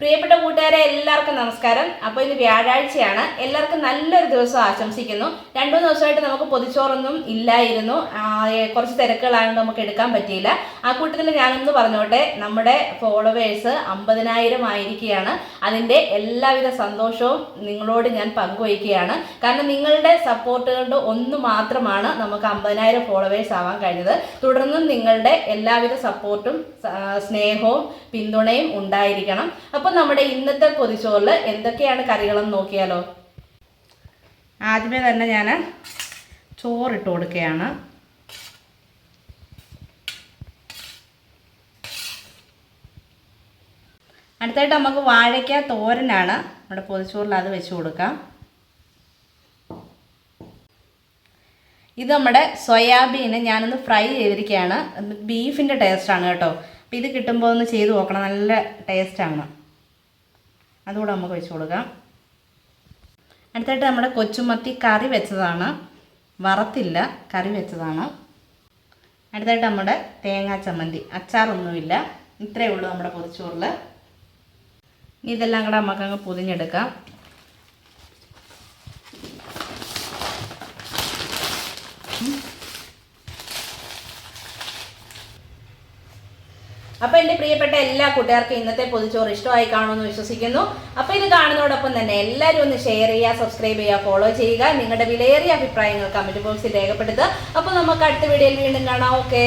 പ്രിയപ്പെട്ട കൂട്ടുകാരെ എല്ലാവർക്കും നമസ്കാരം. അപ്പോൾ ഇന്ന് വ്യാഴാഴ്ചയാണ്. എല്ലാവർക്കും നല്ലൊരു ദിവസം ആശംസിക്കുന്നു. രണ്ടു മൂന്ന് ദിവസമായിട്ട് നമുക്ക് പൊതിച്ചോറൊന്നും ഇല്ലായിരുന്നു. കുറച്ച് തിരക്കുകളായതുകൊണ്ട് നമുക്ക് എടുക്കാൻ പറ്റിയില്ല. ആ കൂട്ടത്തിൽ ഞാനൊന്ന് പറഞ്ഞോട്ടെ. നമ്മുടെ ഫോളോവേഴ്സ് അമ്പതിനായിരം ആയിരിക്കുകയാണ്. അതിന്റെ എല്ലാവിധ സന്തോഷവും നിങ്ങളോട് ഞാൻ പങ്കുവയ്ക്കുകയാണ്. കാരണം നിങ്ങളുടെ സപ്പോർട്ട് കൊണ്ട് ഒന്ന് മാത്രമാണ് നമുക്ക് അമ്പതിനായിരം ഫോളോവേഴ്സ് ആവാൻ കഴിഞ്ഞത്. തുടർന്നും നിങ്ങളുടെ എല്ലാവിധ സപ്പോർട്ടും സ്നേഹവും പിന്തുണയും ഉണ്ടായിരിക്കണം. അപ്പോൾ നമ്മുടെ ഇന്നത്തെ പൊതിച്ചോറിൽ എന്തൊക്കെയാണ് കറികളെന്ന് നോക്കിയാലോ? ആദ്യമേ തന്നെ ഞാൻ ചോറിട്ട് കൊടുക്കുകയാണ് അടുത്തായിട്ട് നമുക്ക് വാഴയ്ക്ക തോരനാണ്. നമ്മുടെ പൊതിച്ചോറിൽ അത് വെച്ച് കൊടുക്കാം. ഇത് നമ്മുടെ സോയാബീന് ഞാനൊന്ന് ഫ്രൈ ചെയ്തിരിക്കുകയാണ് ബീഫിന്റെ ടേസ്റ്റാണ് കേട്ടോ. അപ്പോൾ ഇത് കിട്ടുമ്പോൾ ഒന്ന് ചെയ്ത് നോക്കണം. നല്ല ടേസ്റ്റാണ് അതുകൂടെ നമുക്ക് വെച്ച് കൊടുക്കാം. അടുത്തായിട്ട് നമ്മുടെ കൊച്ചുമത്തി കറി വെച്ചതാണ്. വറത്തില്ല കറി വെച്ചതാണ്. അടുത്തായിട്ട് നമ്മുടെ തേങ്ങാ ചമ്മന്തി. അച്ചാറൊന്നുമില്ല. ഇത്രയേ ഉള്ളൂ നമ്മുടെ പൊതിച്ചോറിൽ ഇതെല്ലാം കൂടെ നമുക്ക് അങ്ങ് പൊതിഞ്ഞെടുക്കാം അപ്പോൾ എന്റെ പ്രിയപ്പെട്ട എല്ലാ കൂട്ടുകാർക്കും ഇന്നത്തെ പൊതിച്ചോറ് ഇഷ്ടമായി കാണുമെന്ന് വിശ്വസിക്കുന്നു. അപ്പോൾ ഇത് കാണുന്നതോടൊപ്പം തന്നെ എല്ലാവരും ഒന്ന് ഷെയർ ചെയ്യുക സബ്സ്ക്രൈബ് ചെയ്യുക ഫോളോ ചെയ്യുക. നിങ്ങളുടെ വിലയേറിയ അഭിപ്രായങ്ങൾ കമന്റ് ബോക്സിൽ രേഖപ്പെടുത്തുക. അപ്പോൾ നമുക്ക് അടുത്ത വീഡിയോയിൽ വീണ്ടും കാണാം. ഓക്കെ